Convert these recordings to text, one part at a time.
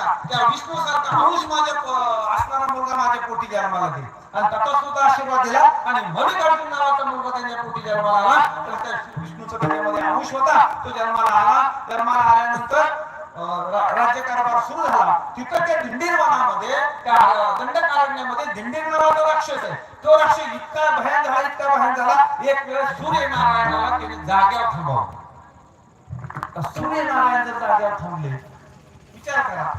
सारखा त्या विष्णू सारखा अंश माझ्या असणारा मुलगा माझ्या पोटी जन्माला दे. आणि तथा सुद्धा आशीर्वाद दिला आणि मल्लिकार्जुन नावाचा मुलगा त्यांच्या पोटी जन्माला आला. तर त्या विष्णूचा त्याच्यामध्ये अंश होता. तो जन्माला आला. जन्माला आल्यानंतर राज्यकारभार सुरू झाला. तिथं त्या दिंडीर वनामध्ये त्या दंडकारण्यामध्ये दिंडीर नावाचा राक्षस आहे. तो राक्षस इतका भयान झाला इतका भयान झाला एक वेळेस सूर्यनारायणाला त्याने जाग्यावर थांबवलं. सूर्यनारायण जर जाग्यावर थांबले विचार करा.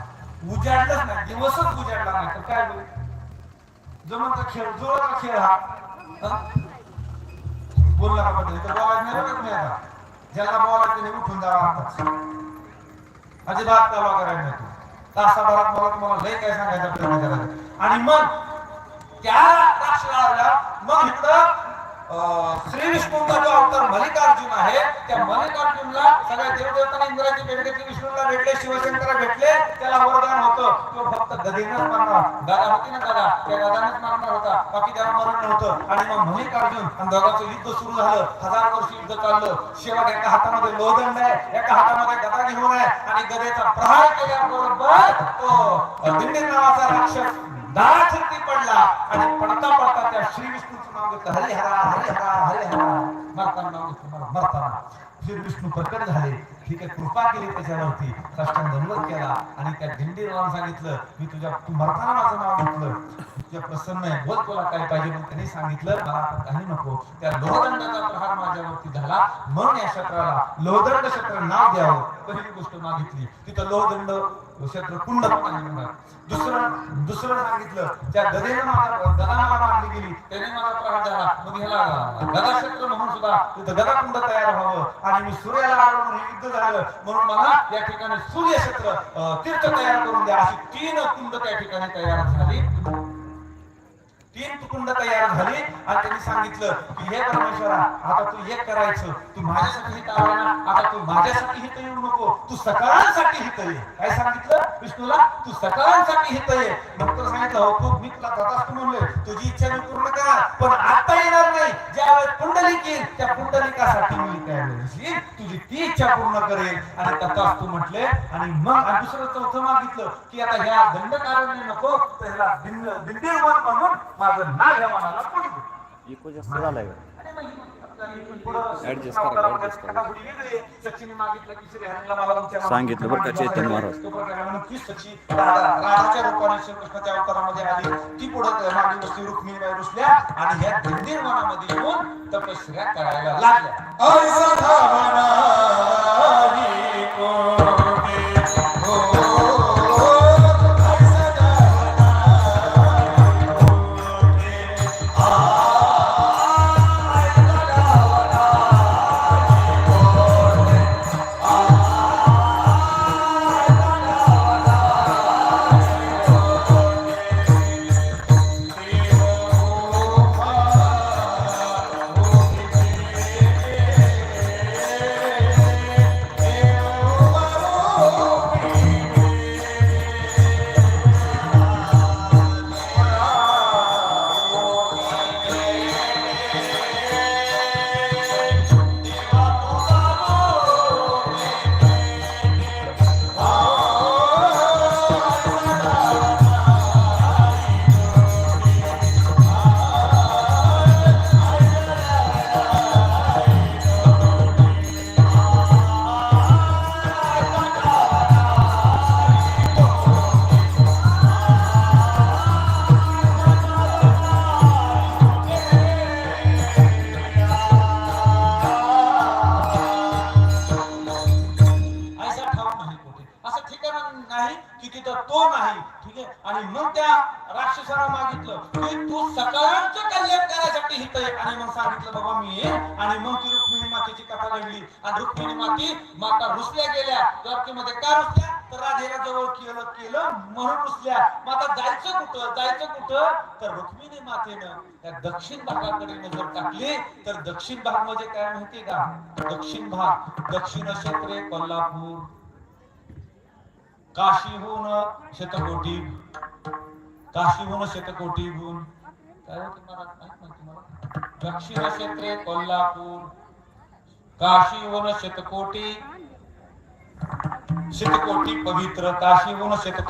उजाडलंच नाही. दिवसच उजाडला नाही. तर काय होईल जमन खेळ जोराचा खेळ हा. बोलला का पटेल तर बोलायचं नाही बरं तुम्ही आता? ज्याला बोलायचं त्याने उठून जावा आताच अजिबात कालवा करायला नाही तासाभरात मला तुम्हाला लय काय सांगायचं प्रयत्न करायचा. आणि मग त्या राक्षसाला मग इकडं श्री विष्णूंचा जो अवतार मल्लिकार्जुन आहे त्या मल्लिकार्जुनला सगळ्या असताना इंद्राची भेट घेतली विष्णूला भेटले शिवशंकरा भेटले त्याला वरदान होतं. तो फक्त गदेनच मारणार. दादा होती ना गदा त्या गदानच मारणार होता. बाकी त्याला मरण नव्हतं. आणि मग मल्लिकार्जुन आणि दोघांचं युद्ध सुरू झालं. हजार वर्ष युद्ध चाललं. शेवट एका हातामध्ये लोहदंड आहे. एका हातामध्ये गदा घेऊन आहे. आणि गदेचा प्रहार केल्याबरोबर तो दिंडी नावाचा राक्षस दारावरती पडला. आणि पडता पडता त्या श्री विष्णूचं नाव घेतलं. हरिहरा हरिहरा हरिहरा मरताना नाव मरताना श्री विष्णू प्रकट झाले ठीक आहे कृपा केली त्याच्यावरती साष्टांग दंडवत केला आणि त्या दिंडीला सांगितलं मी तुझ्या तू मरताना माझं नाव घेतलं तुझ्या प्रसन्न आहे बोल तुला काय पाहिजे मग त्यांनी सांगितलं मला काही नको त्या लोहदंडाचा प्रहार माझ्यावरती झाला म्हणून या क्षेत्राला लोहदंड क्षेत्र नाव द्यावं पहिली गोष्ट मागितली तिथं लोहदंड क्षेत्र कुंड दुसरं दुसरं सांगितलं त्या गदेनं माझा गदा मला मारली गेली त्याने मला प्रहार झाला. मग ह्याला गदा क्षेत्र म्हणून सुद्धा तिथं गदाकुंड तयार व्हावं. आणि मी सूर्याला आलो म्हणून हे युद्ध झालं. म्हणून मला या ठिकाणी सूर्य क्षेत्र तीर्थ तयार करून द्या. अशी तीन कुंड त्या ठिकाणी तयार झाली. तीन कुंड तयार झाली. आणि त्यांनी सांगितलं की हे परमेश्वरा आता तू हे करायचं. तू माझ्यासाठी हित आला ना. आता तू माझ्यासाठी हित येऊ नको. तू सकाळांसाठी हित ये. काय सांगितलं? विष्णूला तू सकाळांसाठी हित ये. नंतर सांगितलं हो खूप मी तुला तथास्तु म्हणलोय. तुझी इच्छा मी पूर्ण करा. पण आता ज्यावेळेस पुंडलिक येईल त्या पुंडलिकासाठी मी त्यावेळेस तुझी ती इच्छा पूर्ण करेल आणि तथास्तु म्हटले आणि मग दुसरं चौथं मागितलं की आता ह्या दंडकारण्य नको दिंडीवर म्हणून माझं नाव ह्या मनाला पडू दे. इको जास्त झालाय का आणि मग इथून पुढं Adjust करा, adjust करा. कटापुटी वेगळी आहे. सचिनने मागितलं की श्रीहरीला मला तुमच्या सांगितलं बरं का चैतन्य महाराज. तो ती राधाच्या रूपाने श्रीकृष्णाच्या अवतारामध्ये आली ती पुढे मागे बसली रुक्मिणीबाई रुसल्या आणि ह्या करायला लागल्या असं नाही की तिथं तो नाही. ठीक आहे? आणि मग त्या राक्षसाला मागितलं. की तू सकाळचं कल्याण करायसाठी हित आहे आणि मग सांगितलं बाबा मी येईन आणि मग ती रुक्मिणी मातेची कथा घडली. आणि रुक्मिणी माती माता रुसल्या गेल्या. द्वारकेमध्ये का रुसल्या? तर राधेला जवळ केलं केलं म्हणून रुसल्या. मग आता जायचं कुठं? जायचं कुठं? तर रुक्मिणी मातेनं त्या दक्षिण भागाकडे नजर टाकली. तर दक्षिण भाग म्हणजे काय माहितीये का? दक्षिण भाग. दक्षिण क्षेत्रे कोल्हापूर. काशीहून शतकोटी काशीहून शतकोटी गुण काय दक्षिण क्षेत्रे कोल्हापूर. काशीहून शतकोटी. शतकोटी पवित्र. काशीहून शतकोटी.